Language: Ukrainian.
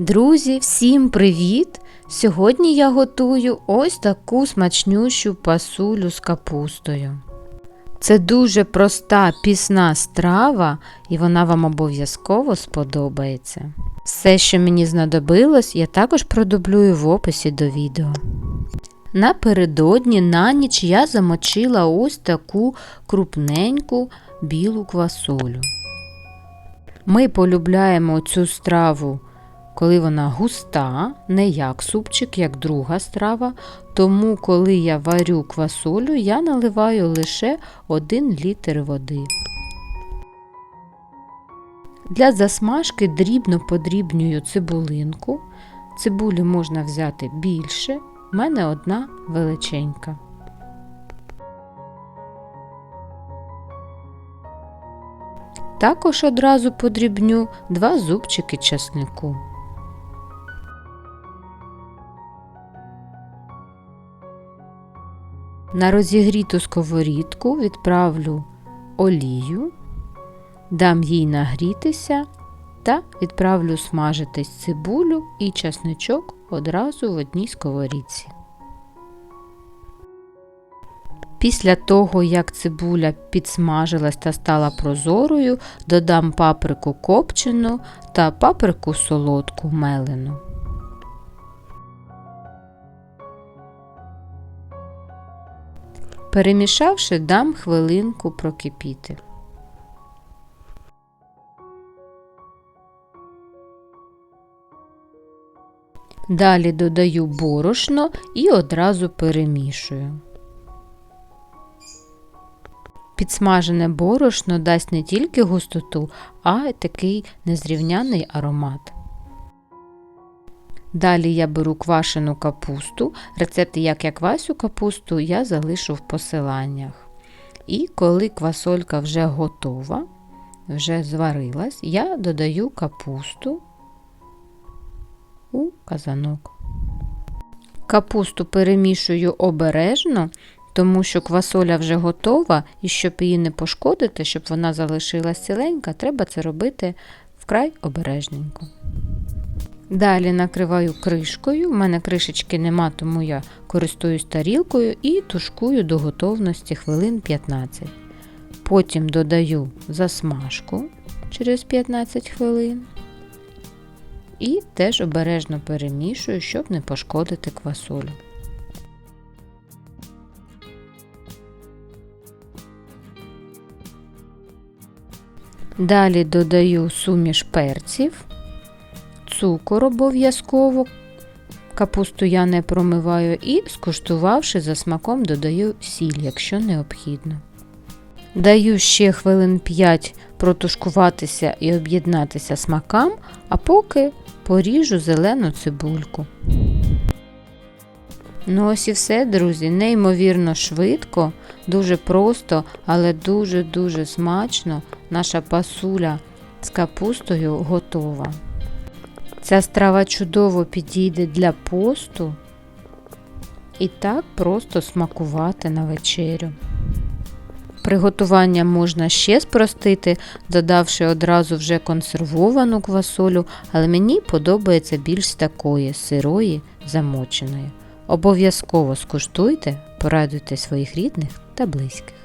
Друзі, всім привіт! Сьогодні я готую ось таку смачнющу пасулю з капустою. Це дуже проста пісна страва, і вона вам обов'язково сподобається. Все, що мені знадобилось, я також продублюю в описі до відео. Напередодні на ніч я замочила ось таку крупненьку білу квасолю. Ми полюбляємо цю страву, коли вона густа, не як супчик, як друга страва. Тому, коли я варю квасолю, я наливаю лише 1 літр води. Для засмажки дрібно подрібнюю цибулинку. Цибулі можна взяти більше, в мене одна величенька. Також одразу подрібню два зубчики часнику. На розігріту сковорідку відправлю олію, дам їй нагрітися та відправлю смажитись цибулю і часничок одразу в одній сковорідці. Після того, як цибуля підсмажилась та стала прозорою, додам паприку копчену та паприку солодку мелену. Перемішавши, дам хвилинку прокипіти. Далі додаю борошно і одразу перемішую. Підсмажене борошно дасть не тільки густоту, а й такий незрівняний аромат. Далі я беру квашену капусту. Рецепти, як я квасю капусту, я залишу в посиланнях. І коли квасолька вже готова, вже зварилась, я додаю капусту у казанок. Капусту перемішую обережно, тому що квасоля вже готова, і щоб її не пошкодити, щоб вона залишилась ціленька, треба це робити вкрай обережненько. Далі накриваю кришкою, в мене кришечки нема, тому я користуюсь тарілкою і тушкую до готовності хвилин 15. Потім додаю засмажку через 15 хвилин. І теж обережно перемішую, щоб не пошкодити квасолю. Далі додаю суміш перців, цукор обов'язково, капусту я не промиваю і, скуштувавши за смаком, додаю сіль, якщо необхідно. Даю ще хвилин 5 протушкуватися і об'єднатися смакам, а поки поріжу зелену цибульку. Ну ось і все, друзі, неймовірно швидко, дуже просто, але дуже-дуже смачно наша пасуля з капустою готова. Ця страва чудово підійде для посту і так просто смакувати на вечерю. Приготування можна ще спростити, додавши одразу вже консервовану квасолю, але мені подобається більш такої сирої замоченої. Обов'язково скуштуйте, порадуйте своїх рідних та близьких.